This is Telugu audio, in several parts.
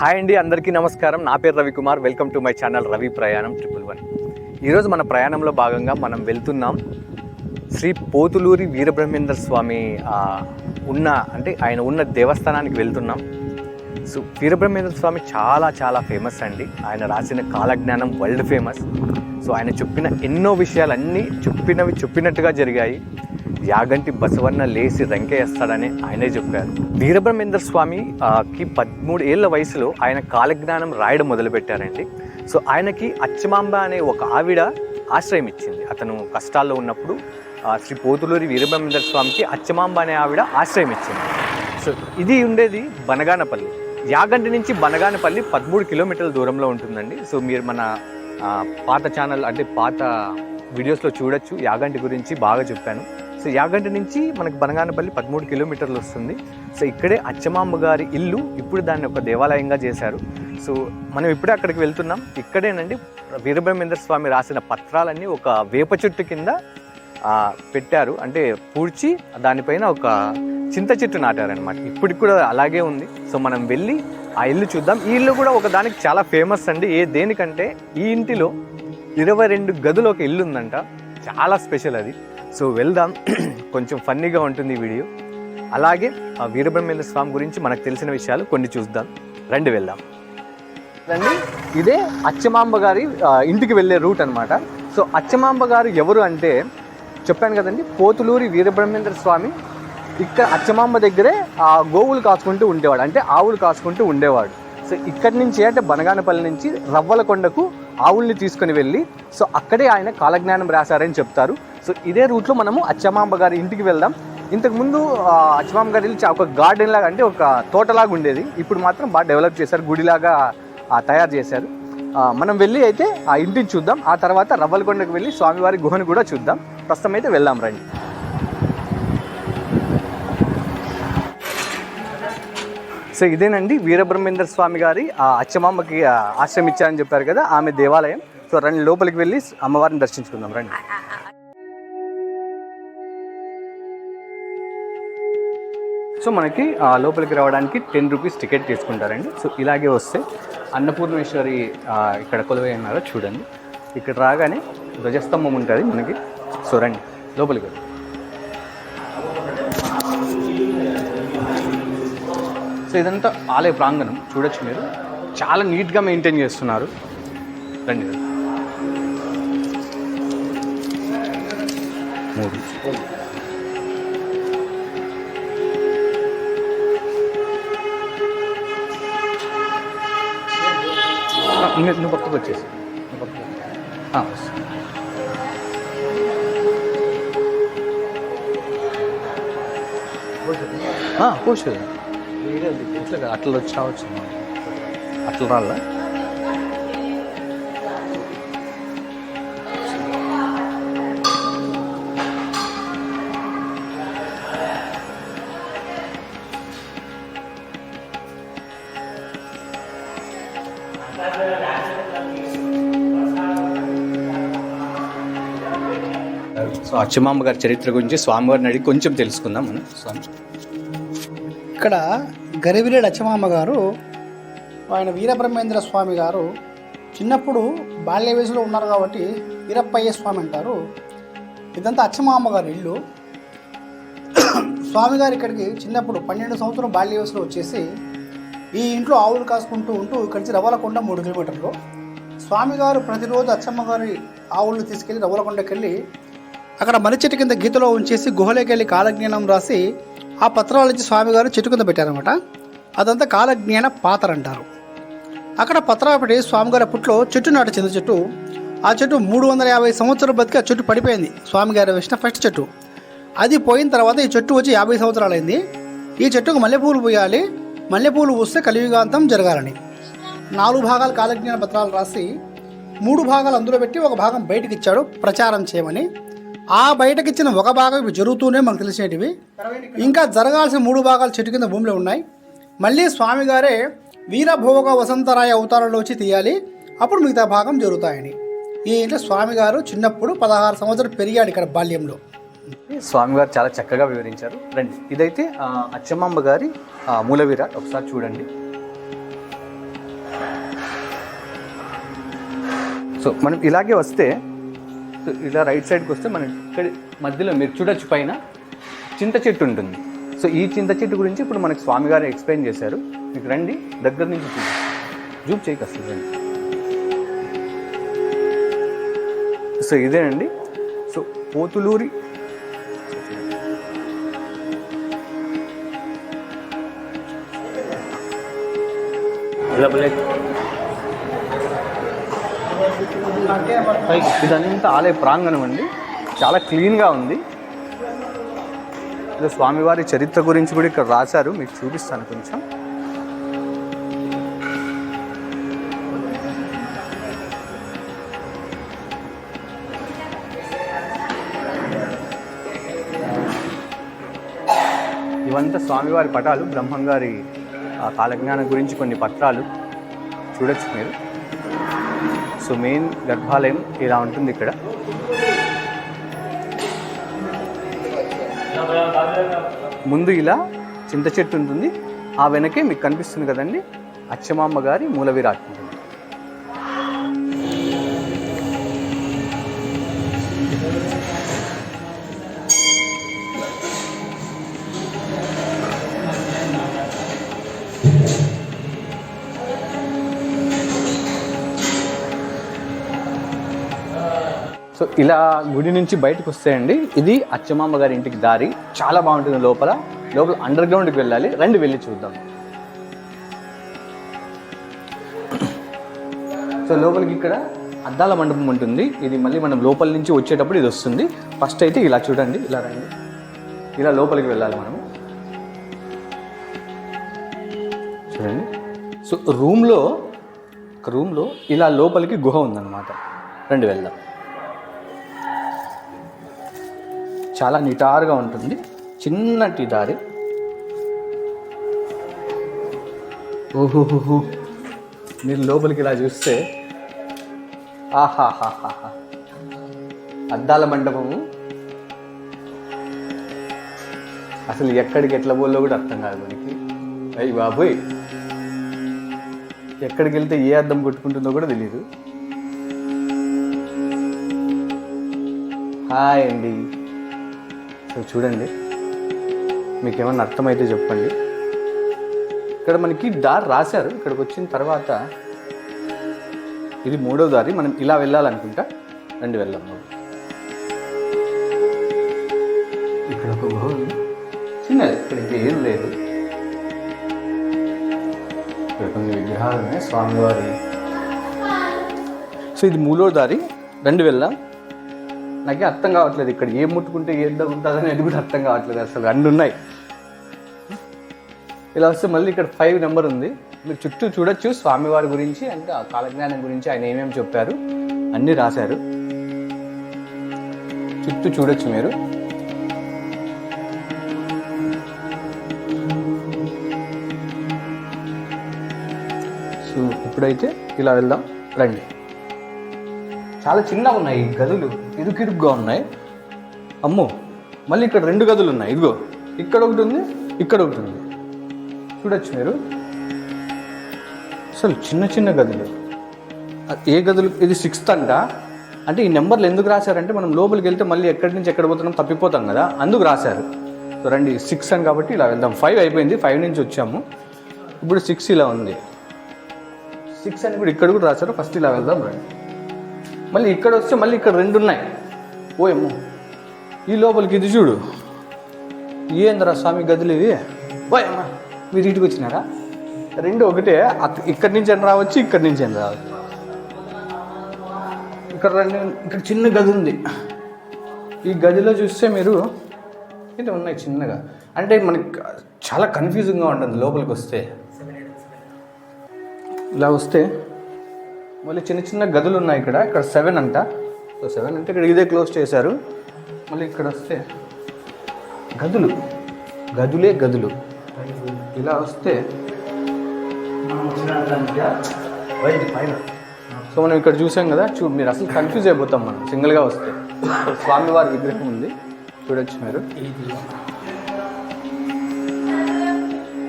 హాయ్ అండి అందరికీ నమస్కారం. నా పేరు Ravikumar. Welcome to my channel Ravi Prayanam triple one. ఈరోజు మన ప్రయాణంలో భాగంగా మనం వెళ్తున్నాం శ్రీ పోతులూరి వీరబ్రహ్మేంద్ర స్వామి ఉన్న అంటే ఆయన ఉన్న దేవస్థానానికి వెళ్తున్నాం. సో వీరబ్రహ్మేంద్ర స్వామి చాలా చాలా ఫేమస్ అండి. ఆయన రాసిన కాలజ్ఞానం వరల్డ్ ఫేమస్. సో ఆయన చెప్పిన ఎన్నో విషయాలన్నీ చెప్పినవి చెప్పినట్టుగా జరిగాయి. యాగంటి బసవన్న లేచి రంకేస్తాడని ఆయనే చెప్పారు. వీరబ్రహ్మేంద్ర స్వామి కి పదమూడు ఏళ్ళ వయసులో ఆయన కాలజ్ఞానం రాయడం మొదలుపెట్టారండి. సో ఆయనకి అచ్చమాంబ అనే ఒక ఆవిడ ఆశ్రయం ఇచ్చింది అతను కష్టాల్లో ఉన్నప్పుడు శ్రీ పోతులూరి వీరబ్రహ్మేంద్ర స్వామికి అచ్చమాంబ అనే ఆవిడ ఆశ్రయం ఇచ్చింది సో ఇది ఉండేది బనగానపల్లి. యాగంటి నుంచి బనగానపల్లి పదమూడు కిలోమీటర్ల దూరంలో ఉంటుందండి. సో మీరు మన పాత ఛానల్ అంటే పాత వీడియోస్లో చూడొచ్చు. యాగంటి గురించి బాగా చెప్పాను. సో యాగంటి నుంచి మనకు బనగానపల్లి పదమూడు కిలోమీటర్లు వస్తుంది. సో ఇక్కడే అచ్చమాంబ గారి ఇల్లు ఇప్పుడు దాన్ని ఒక దేవాలయంగా చేశారు. సో మనం ఇప్పుడే అక్కడికి వెళ్తున్నాం. ఇక్కడేనండి వీరబ్రహ్మేంద్ర స్వామి రాసిన పత్రాలన్నీ ఒక వేప చెట్టు కింద పెట్టారు. అంటే పూడ్చి దానిపైన ఒక చింత చెట్టు నాటారనమాట ఇప్పటికి కూడా అలాగే ఉంది. సో మనం వెళ్ళి ఆ ఇల్లు చూద్దాం. ఈ ఇల్లు కూడా ఒక దానికి చాలా ఫేమస్ అండి. ఏ దేనికంటే ఈ ఇంటిలో ఇరవై రెండు గదులు ఒక ఇల్లు ఉందంట. చాలా స్పెషల్ అది. సో వెళ్దాం. కొంచెం ఫన్నీగా ఉంటుంది ఈ వీడియో. అలాగే ఆ వీరబ్రహ్మేంద్ర స్వామి గురించి మనకు తెలిసిన విషయాలు కొన్ని చూద్దాం. రండి వెళ్దాం. రండి. ఇదే అచ్చమాంబ గారి ఇంటికి వెళ్ళే రూట్ అనమాట సో అచ్చమాంబ గారు ఎవరు అంటే చెప్పాను కదండి పోతులూరి వీరబ్రహ్మేంద్ర స్వామి ఇక్కడ అచ్చమాంబ దగ్గరే ఆ గోవులు కాసుకుంటూ ఉండేవాడు. అంటే ఆవులు కాసుకుంటూ ఉండేవాడు. సో ఇక్కడి నుంచి అంటే బనగానపల్లి నుంచి రవ్వలకొండకు ఆవుల్ని తీసుకొని వెళ్ళి సో అక్కడే ఆయన కాలజ్ఞానం రాశారని చెప్తారు. సో ఇదే రూట్లో మనము అచ్చమాంబ గారి ఇంటికి వెళ్దాం. ఇంతకుముందు అచ్చమాంబ గారి ఇల్లు ఒక గార్డెన్ లాగా అంటే ఒక తోటలాగా ఉండేది. ఇప్పుడు మాత్రం బాగా డెవలప్ చేశారు గుడిలాగా తయారు చేశారు. మనం వెళ్ళి అయితే ఆ ఇంటిని చూద్దాం. ఆ తర్వాత రవ్వలకొండకు వెళ్ళి స్వామివారి గుహను కూడా చూద్దాం. ప్రస్తుతం అయితే వెళ్దాం రండి. సో ఇదేనండి వీరబ్రహ్మేంద్ర స్వామి గారి ఆ అచ్చమాంబకి ఆశ్రమించారని చెప్పారు కదా ఆమె దేవాలయం. సో రండి లోపలికి వెళ్ళి అమ్మవారిని దర్శించుకుందాం. రండి. సో మనకి లోపలికి రావడానికి టెన్ రూపీస్ టికెట్ తీసుకుంటారండి. సో ఇలాగే వస్తే అన్నపూర్ణేశ్వరి ఇక్కడ కొలువై ఉన్నారో చూడండి. ఇక్కడ రాగానే ధ్వజస్తంభం ఉంటుంది మనకి. సో రండి లోపలికి వెళ్ళి సో ఇదంతా ఆలయ ప్రాంగణం చూడొచ్చు మీరు. చాలా నీట్గా మెయింటైన్ చేస్తున్నారు. రండి. మూడు. ఆ, నువ్వు పక్కకు వచ్చేసి. కాదు, అట్లా వచ్చి రావచ్చు అట్లా రాళ్ళ అచ్చమాంబ గారి చరిత్ర గురించి స్వామివారిని అడిగి కొంచెం తెలుసుకుందాం మనం. స్వామి. ఇక్కడ గరివిరేడు అచ్చమాంబ గారు ఆయన వీరబ్రహ్మేంద్ర స్వామి గారు చిన్నప్పుడు బాల్య వయసులో ఉన్నారు కాబట్టి వీరప్పయ్య స్వామి అంటారు. ఇదంతా అచ్చమాంబ గారి ఇల్లు. స్వామిగారు ఇక్కడికి చిన్నప్పుడు పన్నెండు సంవత్సరం బాల్య వయసులో వచ్చేసి ఈ ఇంట్లో ఆవులు కాసుకుంటూ ఉంటూ ఇక్కడి నుంచి రవ్వలకొండ మూడు కిలోమీటర్లు. స్వామి గారు ప్రతిరోజు అచ్చమ్మ గారి ఆవులను తీసుకెళ్ళి రవ్వలకొండకెళ్ళి అక్కడ మర్రి చెట్టు కింద గీతలో ఉంచేసి గుహలోకి వెళ్ళి కాలజ్ఞానం రాసి ఆ పత్రాలు ఇచ్చి స్వామి గారు చెట్టు కింద పెట్టారనమాట అదంతా కాలజ్ఞాన పాత్ర అంటారు. అక్కడ పత్రాలు పెట్టి స్వామి గారి అప్పట్లో చెట్టు నాటు చింత చెట్టు. ఆ చెట్టు మూడు వందల యాభై సంవత్సరాలు బతికి ఆ చెట్టు పడిపోయింది. స్వామిగారు వేసిన ఫస్ట్ చెట్టు. అది పోయిన తర్వాత ఈ చెట్టు వచ్చి యాభై సంవత్సరాలు అయింది ఈ చెట్టుకు మల్లెపూలు పోయాలి. మల్లెపూలు పూస్తే కలియుగాంతం జరగాలని. నాలుగు భాగాలు కాలజ్ఞాన పత్రాలు రాసి మూడు భాగాలు అందులో పెట్టి ఒక భాగం బయటకు ఇచ్చాడు. ప్రచారం చేయమని. ఆ బయటకు ఇచ్చిన ఒక భాగం ఇవి జరుగుతూనే మనకు తెలిసేటివి ఇంకా జరగాల్సిన మూడు భాగాలు చెట్టు కింద భూమిలో ఉన్నాయి. మళ్ళీ స్వామిగారే వీరభోగ వసంతరాయ అవతారంలో వచ్చి తీయాలి. అప్పుడు మిగతా భాగం జరుగుతాయని. ఈ ఇంట్లో స్వామిగారు చిన్నప్పుడు పదహారు సంవత్సరాలు పెరిగాడు ఇక్కడ బాల్యంలో. స్వామిగారు చాలా చక్కగా వివరించారు. రండి ఇదైతే అచ్చమ్మమ్మ గారి మూలవీర ఒకసారి చూడండి. సో మనం ఇలాగే వస్తే సో ఇలా రైట్ సైడ్కి వస్తే మనం ఇక్కడ మధ్యలో మీరు చూడొచ్చు పైన చింత చెట్టు ఉంటుంది. సో ఈ చింత చెట్టు గురించి ఇప్పుడు మనకి స్వామి గారు ఎక్స్ప్లెయిన్ చేశారు. మీకు రండి దగ్గర నుంచి చూడండి. జూప్ చేయక అసలు రండి. సో ఇదేనండి. సో పోతులూరి ఇదంతా ఆలయ ప్రాంగణం అండి. చాలా క్లీన్గా ఉంది. ఇది స్వామివారి చరిత్ర గురించి కూడా ఇక్కడ రాశారు. మీకు చూపిస్తాను కొంచెం. ఇవంతా స్వామివారి పటాలు బ్రహ్మంగారి ఆ కాలజ్ఞానం గురించి కొన్ని పత్రాలు. చూడొచ్చు మీరు. సో మెయిన్ గర్భాలయం ఇలా ఉంటుంది ఇక్కడ. ముందు ఇలా చింత చెట్టు ఉంటుంది. ఆ వెనకే మీకు కనిపిస్తుంది కదండి అచ్చమామ్మ గారి మూల విరాట్. సో ఇలా గుడి నుంచి బయటకు వస్తాయండి. ఇది అచ్చమాంబ గారి ఇంటికి దారి. చాలా బాగుంటుంది లోపల. లోపల అండర్ గ్రౌండ్కి వెళ్ళాలి. రండి వెళ్ళి చూద్దాం. సో లోపలికి ఇక్కడ అద్దాల మండపం ఉంటుంది. ఇది మళ్ళీ మనం లోపల నుంచి వచ్చేటప్పుడు ఇది వస్తుంది. ఫస్ట్ అయితే ఇలా చూడండి. ఇలా రండి. ఇలా లోపలికి వెళ్ళాలి మనము చూడండి. సో రూమ్లో ఒక రూమ్లో ఇలా లోపలికి గుహ ఉందన్నమాట. రండి వెళ్దాం. చాలా నిటారుగా ఉంటుంది. చిన్నటి దారి. ఓహోహో మీరు లోపలికి ఇలా చూస్తే ఆహాహాహా అద్దాల మండపము. అసలు ఎక్కడికి ఎట్లా పోలో కూడా అర్థం కాదు మనకి. అయ్యి బాబోయ్. ఎక్కడికి వెళ్తే ఏ అద్దం కొట్టుకుంటుందో కూడా తెలియదు హాయ్ అండి. సో చూడండి. మీకు ఏమైనా అర్థమైతే చెప్పండి. ఇక్కడ మనకి దారి రాశారు. ఇక్కడికి వచ్చిన తర్వాత ఇది మూడో దారి. మనం ఇలా వెళ్ళాలనుకుంటా రండి వెళ్దాం ఇక్కడ ఒక భవన్ చిన్నది. ఇక్కడ ఏం లేదు. ఇక్కడ కొన్ని విగ్రహాలు ఉన్నాయి. స్వామివారి. సో ఇది మూడో దారి. రండి వెళ్దాం నాకే అర్థం కావట్లేదు ఇక్కడ ఏం ముట్టుకుంటే ఏం ఇద్దరు అనేది కూడా అర్థం కావట్లేదు అసలు. రెండు ఉన్నాయి. ఇలా వస్తే మళ్ళీ ఇక్కడ ఫైవ్ నెంబర్ ఉంది. మీరు చుట్టూ చూడొచ్చు స్వామివారి గురించి అంటే ఆ కాలజ్ఞానం గురించి ఆయన ఏమేమి చెప్పారు. అన్నీ రాశారు. చుట్టూ చూడొచ్చు మీరు. సో ఇప్పుడైతే ఇలా వెళ్దాం. రండి. చాలా చిన్నగా ఉన్నాయి గదులు. ఇరుకిరుగ్గా ఉన్నాయి. అమ్మో మళ్ళీ ఇక్కడ రెండు గదులు ఉన్నాయి. ఇదిగో ఇక్కడ ఒకటి ఉంది ఇక్కడ ఒకటి ఉంది. చూడొచ్చు మీరు? అసలు చిన్న చిన్న గదులు. ఏ గదులు? ఇది సిక్స్త్ అంట. అంటే ఈ నెంబర్లు ఎందుకు రాశారంటే మనం లోపలికి వెళ్తే మళ్ళీ ఎక్కడి నుంచి ఎక్కడ పోతున్నాం తప్పిపోతాం కదా అందుకు రాశారు. సో రండి సిక్స్ అని కాబట్టి ఇలా వెళ్దాం. ఫైవ్ అయిపోయింది ఫైవ్ నుంచి వచ్చాము. ఇప్పుడు సిక్స్ ఇలా ఉంది. సిక్స్ అని కూడా ఇక్కడ కూడా రాశారు ఫస్ట్ ఇలా వెళ్దాం రండి. మళ్ళీ ఇక్కడ వస్తే మళ్ళీ ఇక్కడ రెండు ఉన్నాయి. ఓయమ్మో ఈ లోపలికి ఇది చూడు. ఏందిరా స్వామి గదులు ఇవి? ఓయమ్మా మీరు ఇటుకు వచ్చినారా? రెండు ఒకటే ఇక్కడి నుంచి అని రావచ్చు ఇక్కడి నుంచి అని రావచ్చు. ఇక్కడ రెండు ఇక్కడ చిన్న గది ఉంది. ఈ గదిలో చూస్తే మీరు ఇది ఉన్నాయి చిన్నగా? అంటే మనకి చాలా కన్ఫ్యూజింగ్గా ఉంటుంది లోపలికి వస్తే. ఇలా వస్తే మళ్ళీ చిన్న చిన్న గదులు ఉన్నాయి ఇక్కడ. ఇక్కడ సెవెన్ అంట. సో సెవెన్ అంటే ఇక్కడ ఇదే క్లోజ్ చేశారు. మళ్ళీ ఇక్కడ వస్తే గదులు. గదులే గదులు. ఇలా వస్తే సో మనం ఇక్కడ చూసాం కదా చూ మీరు అసలు కన్ఫ్యూజ్ అయిపోతాం మనం సింగిల్గా వస్తే. స్వామివారి విగ్రహం ఉంది. చూడొచ్చు మీరు.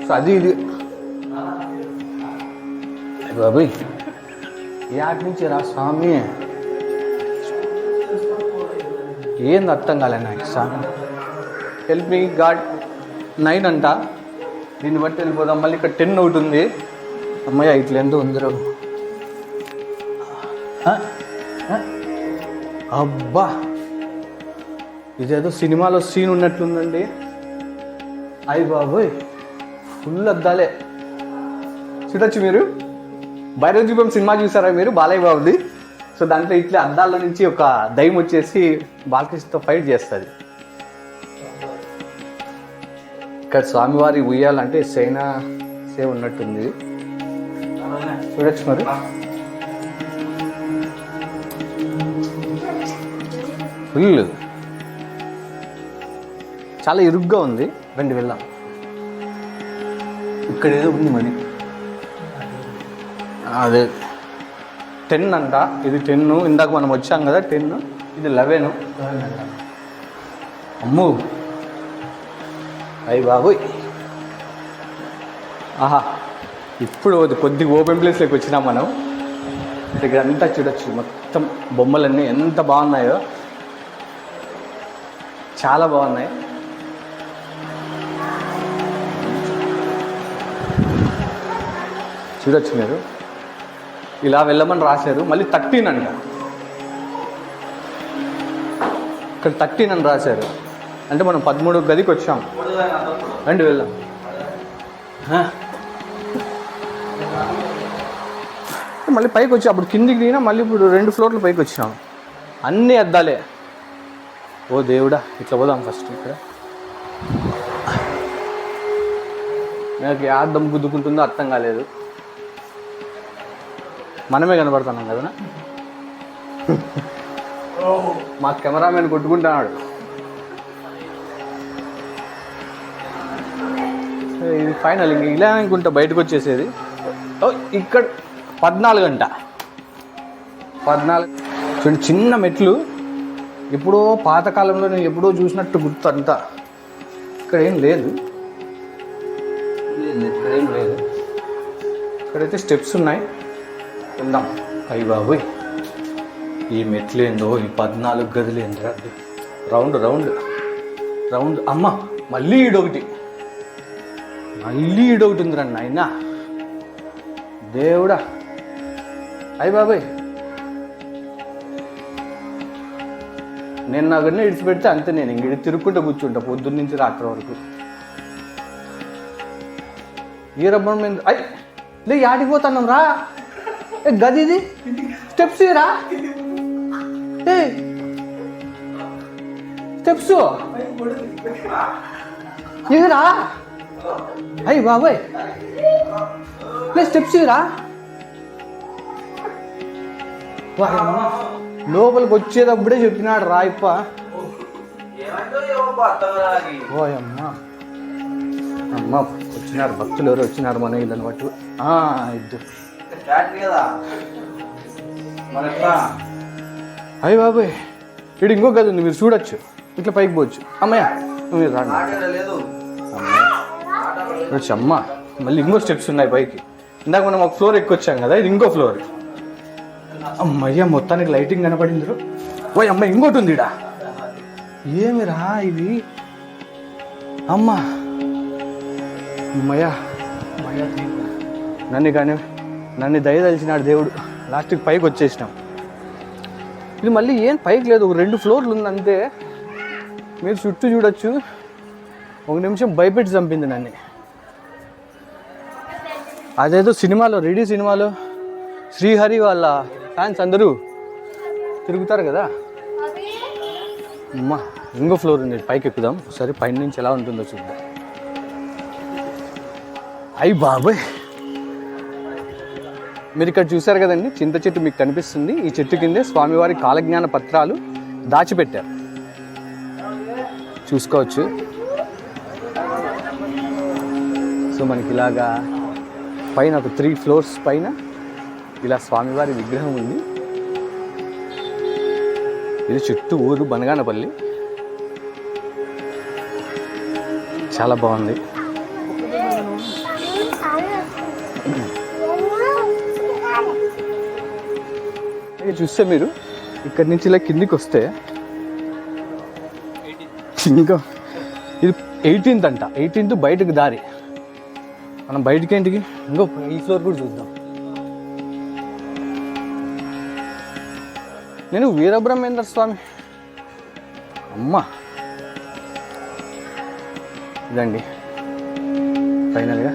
సో అది ఇది. బాబు యాటి నుంచి రా స్వామి? ఏంది అర్థం కాలే నాకు స్వామి హెల్ప్ మీ గాడ్ నైన్ అంట. దీన్ని బట్టి వెళ్ళిపోదాం. మళ్ళీ ఇక్కడ టెన్ ఒకటి ఉంది. అమ్మాయి ఇట్లా ఎందుకు ఉందరు అబ్బా! ఇదేదో సినిమాలో సీన్ ఉన్నట్లుందండి. అయ్యి బాబోయ్! ఫుల్ అద్దాలే. చూడొచ్చు మీరు? భైరవ సినిమా చూసారా మీరు? బాలయ్య బాబుది. సో దాంట్లో ఇట్లా అద్దాల నుంచి ఒక దయ్యం వచ్చేసి బాలకృష్ణతో ఫైట్ చేస్తుంది. ఇక్కడ స్వామివారి ఉయ్యాలంటే చైనా సేవ్ ఉన్నట్టుంది. చూడొచ్చు మరి. ఫుల్. చాలా ఇరుగ్గా ఉంది. రండి వెళ్దాం. ఇక్కడ ఏదో ఉంది మరి. అదే టెన్ అంట. ఇది టెన్ ఇందాక మనం వచ్చాం కదా టెన్ ఇది లెవెన్ అమ్ము. అయ్యి బాబోయ్. ఆహా. ఇప్పుడు అది కొద్దిగా ఓపెన్ ప్లేస్లోకి వచ్చినాం మనం. ఇక్కడ అంతా చూడొచ్చు. మొత్తం బొమ్మలన్నీ ఎంత బాగున్నాయో. చాలా బాగున్నాయి. చూడొచ్చు మీరు. ఇలా వెళ్ళమని రాశారు. మళ్ళీ థర్టీన్ అంట ఇక్కడ థర్టీన్ అని రాశారు. అంటే మనం పదమూడు గదికి వచ్చాం రండి వెళ్దాం. మళ్ళీ పైకి వచ్చి అప్పుడు కిందికి దిగినా మళ్ళీ ఇప్పుడు రెండు ఫ్లోర్లు పైకి వచ్చాం అన్నీ అద్దాలే. ఓ దేవుడా ఇట్లా పోదాం ఫస్ట్ ఇక్కడ. నాకు ఏ అద్దం గుద్దుకుంటుందో అర్థం కాలేదు. మనమే కనబడుతున్నాం కదా? మా కెమెరామెన్ కొట్టుకుంటున్నాడు. ఇది ఫైనల్ ఇంక ఇలా అనుకుంటా బయటకు వచ్చేసేది. ఇక్కడ పద్నాలుగు గంట పద్నాలుగు. చూడండి చిన్న మెట్లు ఎప్పుడో పాతకాలంలో నేను ఎప్పుడో చూసినట్టు గుర్తు అంతా ఇక్కడ ఏం లేదు. లేదు, ఇక్కడ ఏం లేదు. ఇక్కడైతే స్టెప్స్ ఉన్నాయి. వెళ్దాం అయ్యి బాబోయ్. ఈ మెట్లు ఏందో ఈ పద్నాలుగు గదులు ఏంద్రా? Round round. రౌండ్. అమ్మ మళ్ళీ ఈడొకటి. మళ్ళీ ఈడొకటి ఉందిరా నాయన. దేవుడా. అయ్యి బాబాయ్. నేను నాకన్నా ఇడిచిపెడితే అంతే నేను ఇంక ఇటు తిరుక్కుంటూ కూర్చుంటా పొద్దున్న నుంచి రాత్రి వరకు. ఈ రబ్బర్ మీద అయ్! లే ఆడిపోతాను రా? గది ఇది? స్టెప్స్ రా ఏ. స్టెప్స్? ఇదిరా అయ్యి బాబాయ్. స్టెప్స్ రా లోపలికి వచ్చేటప్పుడే చెప్పినాడు రాయప్ప ఓ అమ్మ. వచ్చినారు. భక్తులు ఎవరు వచ్చినారు మన ఇళ్ళని ఇద్దరు అయ్యి బాబాయ్ ఇక్కడ ఇంకో గది ఉంది మీరు చూడొచ్చు. ఇట్లా పైకి పోవచ్చు. అమ్మయ్య మీరు రాండి. అమ్మ మళ్ళీ ఇంకో స్టెప్స్ ఉన్నాయి పైకి. ఇందాక మనం ఒక ఫ్లోర్ ఎక్కొచ్చాం కదా ఇది ఇంకో ఫ్లోర్ అమ్మయ్య మొత్తానికి లైటింగ్ కనపడింది ఓ అమ్మ ఇంకోటి ఉంది ఇడా ఏమిరా ఇది? అమ్మ. అమ్మయ్య నన్ను కానీ నన్ను దయదలిచినాడు దేవుడు. లాస్ట్కి పైకి వచ్చేసినాం. ఇది మళ్ళీ ఏం పైకి లేదు ఒక రెండు ఫ్లోర్లు ఉంది అంతే. మీరు చుట్టూ చూడొచ్చు. ఒక నిమిషం భయపెట్టి చంపింది నన్ను. అదేదో సినిమాలో రెడీ సినిమాలో శ్రీహరి వాళ్ళ ఫ్యాన్స్ అందరూ తిరుగుతారు కదా? అమ్మా ఇంకో ఫ్లోర్ ఉంది పైకి ఎక్కుదాం. ఒకసారి పైన నుంచి ఎలా ఉంటుందో చూద్దాం. అయ్యి బాబాయ్. మీరు ఇక్కడ చూశారు కదండి చింత చెట్టు మీకు కనిపిస్తుంది. ఈ చెట్టు కిందే స్వామివారి కాలజ్ఞాన పత్రాలు దాచిపెట్టారు. చూసుకోవచ్చు. సో మనకి ఇలాగా పైన ఒక త్రీ ఫ్లోర్స్ పైన ఇలా స్వామివారి విగ్రహం ఉంది. ఇది చుట్టూ ఊరు బనగానపల్లి. చాలా బాగుంది. చూస్తే మీరు ఇక్కడి నుంచి ఇలా కిందికి వస్తే ఇంకా ఇది ఎయిటీన్త్ అంట. ఎయిటీన్త్ బయటకు దారి. మనం బయటికి ఏంటికి? ఇంకో ఈ ఫ్లోర్ కూడా చూద్దాం. నేను వీరబ్రహ్మేంద్ర స్వామి. అమ్మ. ఇదండి. ఫైనల్గా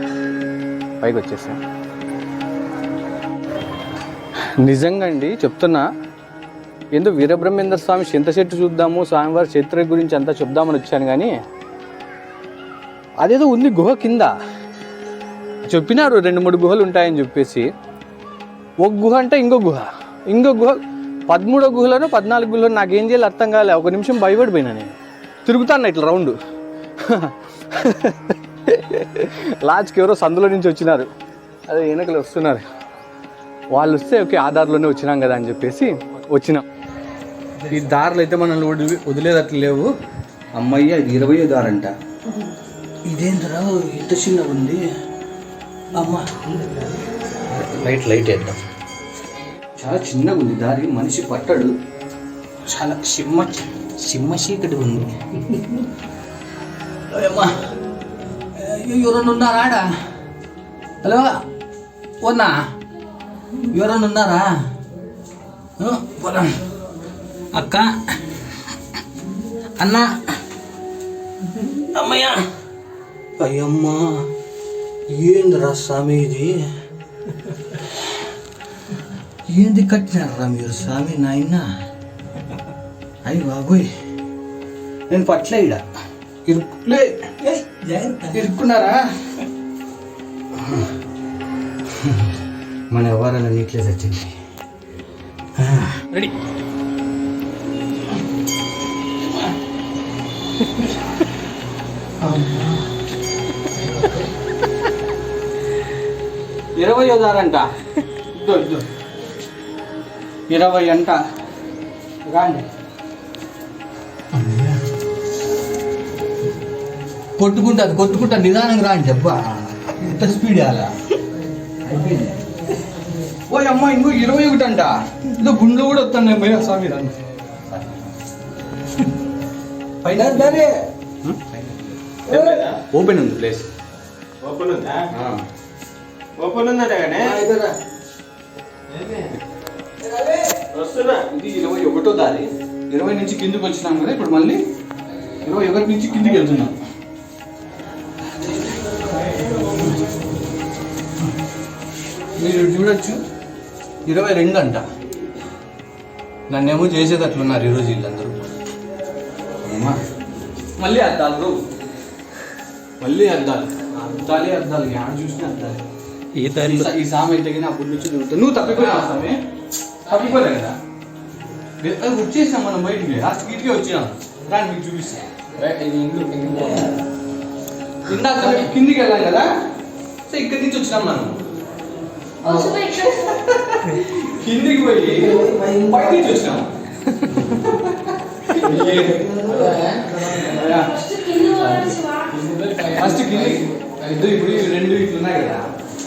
పైకి వచ్చేసాను నిజంగా అండి చెప్తున్నా. ఏందో వీరబ్రహ్మేంద్ర స్వామి చింత చెట్టు చూద్దాము స్వామివారి చరిత్ర గురించి అంతా చెప్దామని వచ్చాను కానీ అదేదో ఉంది గుహ కింద. చెప్పినారు రెండు మూడు గుహలు ఉంటాయని చెప్పేసి. ఒక గుహ అంటే ఇంకో గుహ. ఇంకో గుహ పదమూడో గుహలోనో పద్నాలుగు గుహలో నాకేం చేయాలి అర్థం కాలే. ఒక నిమిషం భయపడిపోయినా నేను. తిరుగుతాను ఇట్లా రౌండ్. లాజ్కి ఎవరో సందులో నుంచి వచ్చినారు. అదే వెనకలు వస్తున్నారు. వాళ్ళు వస్తే ఓకే ఆ దారిలోనే వచ్చినాం కదా అని చెప్పేసి వచ్చినాం. ఈ దారులు అయితే మనల్ని వదిలి వదిలేదట్లు లేవు. అమ్మయ్య ఇది ఇరవయో దారంట. ఇదేంటరా ఇంత చిన్నగా ఉంది. అమ్మ. లైట్ లైట్ వేద్దాం. చాలా చిన్నగా ఉంది దారి మనిషి పట్టడు. చాలా సిమ్మ సిమ్మ చీకటి ఉంది. అమ్మా. ఎవరన్నా ఉన్నారా ఆడ? హలో? ఓనా ఎవరన్నా ఉన్నారా. అక్క. అన్న. అమ్మయ్య. అయ్యమ్మా ఏందిరా స్వామి ఇది? ఏంది కట్టినారా మీరు స్వామి నాయన? అయ్యి బాబోయ్. నేను పట్లే ఇడ ఇరుక్కులే. ఇరుక్కున్నారా? మన ఎవరైనా నీట్లే వచ్చింది రెడీ. ఇరవై దారంట ఇద్దో ఇద్దో ఇరవై అంట. రాండి. కొట్టుకుంటుంది కొట్టుకుంటా నిదానంగా రాండి చెప్పా ఇంత స్పీడ్ అలా అయిపోయింది. ఓ అమ్మ ఇంకో ఇరవై ఒకటి అంట ఇదో గుండెలు కూడా వస్తాను భయ స్వామి రాను పైన ఓపెన్ ఉంది ప్లేస్. ఓపెన్ ఉందా? ఓపెన్ ఉందట వస్తున్నా. ఇది ఇరవై ఒకటో దారి. ఇరవై నుంచి కిందికి వచ్చినాం కదా ఇప్పుడు మళ్ళీ ఇరవై ఒకటి నుంచి కిందికి వెళ్తున్నాం. మీరు చూడొచ్చు. ఇరవై రెండు అంట. నన్నేమో చేసేటట్లున్నారు ఈరోజు వీళ్ళందరూ. అమ్మా. మళ్ళీ అద్దాలు మళ్ళీ అద్దాలు. అద్దాలే అద్దాలు యాడ్ చూసినా అద్దాలు. ఈ సా- ఈ సామె అయితే కానీ అప్పటి నుంచి తిరుగుతా నువ్వు తప్పిపోయినా సామె? తప్పిపోలే కదా? అది వచ్చేసాం మనం బయటికి. లాస్ట్ గిటికే వచ్చినాం. దాన్ని మీకు చూపిస్తా. ఇందాక కిందికి వెళ్ళాం కదా? సో ఇక్కడి నుంచి వచ్చినాం మనం. కిందికి పోయి పై నుంచి వచ్చినాం ఫస్ట్ కిందికి ఇద్దరు ఇప్పుడు రెండు ఇట్లు ఉన్నాయి కదా.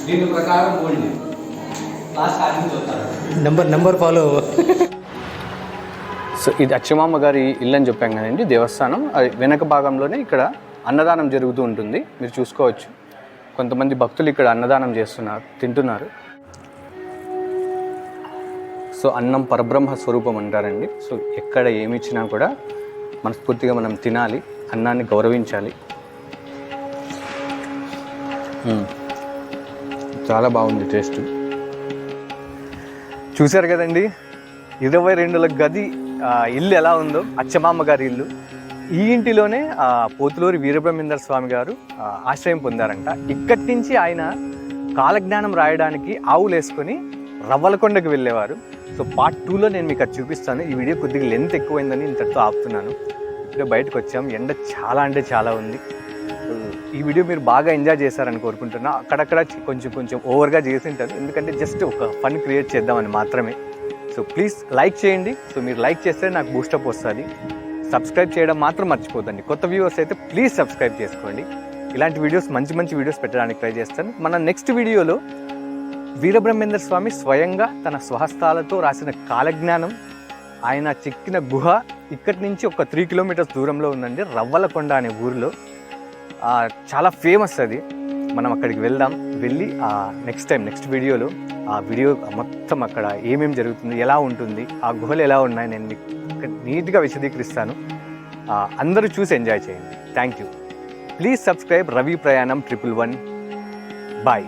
దీని ప్రకారం పోండి. లాస్ట్ ఆడి నుంచి వస్తారు. నెంబర్ నెంబర్ ఫాలో సో ఇది అచ్చమామ గారి ఇల్లు అని చెప్పాం కదండి దేవస్థానం. అది వెనక భాగంలోనే ఇక్కడ అన్నదానం జరుగుతూ ఉంటుంది. మీరు చూసుకోవచ్చు. కొంతమంది భక్తులు ఇక్కడ అన్నదానం చేస్తున్నారు తింటున్నారు. సో అన్నం పరబ్రహ్మ స్వరూపం అంటారండి. సో ఎక్కడ ఏమి ఇచ్చినా కూడా మనస్ఫూర్తిగా మనం తినాలి అన్నాన్ని గౌరవించాలి. చాలా బాగుంది టేస్ట్. చూశారు కదండి? ఇరవై రెండుల గది ఇల్లు ఎలా ఉందో అచ్చమామ గారి ఇల్లు. ఈ ఇంటిలోనే పోతులూరి వీరబ్రహ్మేందర్ స్వామి గారు ఆశ్రయం పొందారంట. ఇక్కడి నుంచి ఆయన కాలజ్ఞానం రాయడానికి ఆవులు వేసుకొని రవ్వలకొండకు వెళ్ళేవారు. సో పార్ట్ టూలో నేను మీకు అది చూపిస్తాను. ఈ వీడియో కొద్దిగా లెంత్ ఎక్కువైందని ఇంతటితో ఆపుతున్నాను. ఇప్పుడే బయటకు వచ్చాం. ఎండ చాలా అంటే చాలా ఉంది. ఈ వీడియో మీరు బాగా ఎంజాయ్ చేశారని కోరుకుంటున్నా. అక్కడక్కడ కొంచెం కొంచెం ఓవర్గా చేసి ఉంటారు. ఎందుకంటే జస్ట్ ఒక ఫన్ క్రియేట్ చేద్దామని మాత్రమే. సో ప్లీజ్ లైక్ చేయండి. సో మీరు లైక్ చేస్తే నాకు బూస్టప్ వస్తుంది. సబ్స్క్రైబ్ చేయడం మాత్రం మర్చిపోదండి కొత్త వ్యూవర్స్ అయితే ప్లీజ్ సబ్స్క్రైబ్ చేసుకోండి. ఇలాంటి వీడియోస్ మంచి మంచి వీడియోస్ పెట్టడానికి ట్రై చేస్తాను. మన నెక్స్ట్ వీడియోలో వీరబ్రహ్మేంద్ర స్వామి స్వయంగా తన స్వహస్తాలతో రాసిన కాలజ్ఞానం ఆయన చెక్కిన గుహ ఇక్కడి నుంచి ఒక త్రీ కిలోమీటర్స్ దూరంలో ఉందండి రవ్వలకొండ అనే ఊరిలో. చాలా ఫేమస్ అది. మనం అక్కడికి వెళ్దాం వెళ్ళి నెక్స్ట్ టైం నెక్స్ట్ వీడియోలో ఆ వీడియో మొత్తం అక్కడ ఏమేమి జరుగుతుంది ఎలా ఉంటుంది ఆ గుహలు ఎలా ఉన్నాయి నేను మీకు నీట్గా విశదీకరిస్తాను. అందరూ చూసి ఎంజాయ్ చేయండి. Thank you please subscribe Ravi Prayanam triple one bye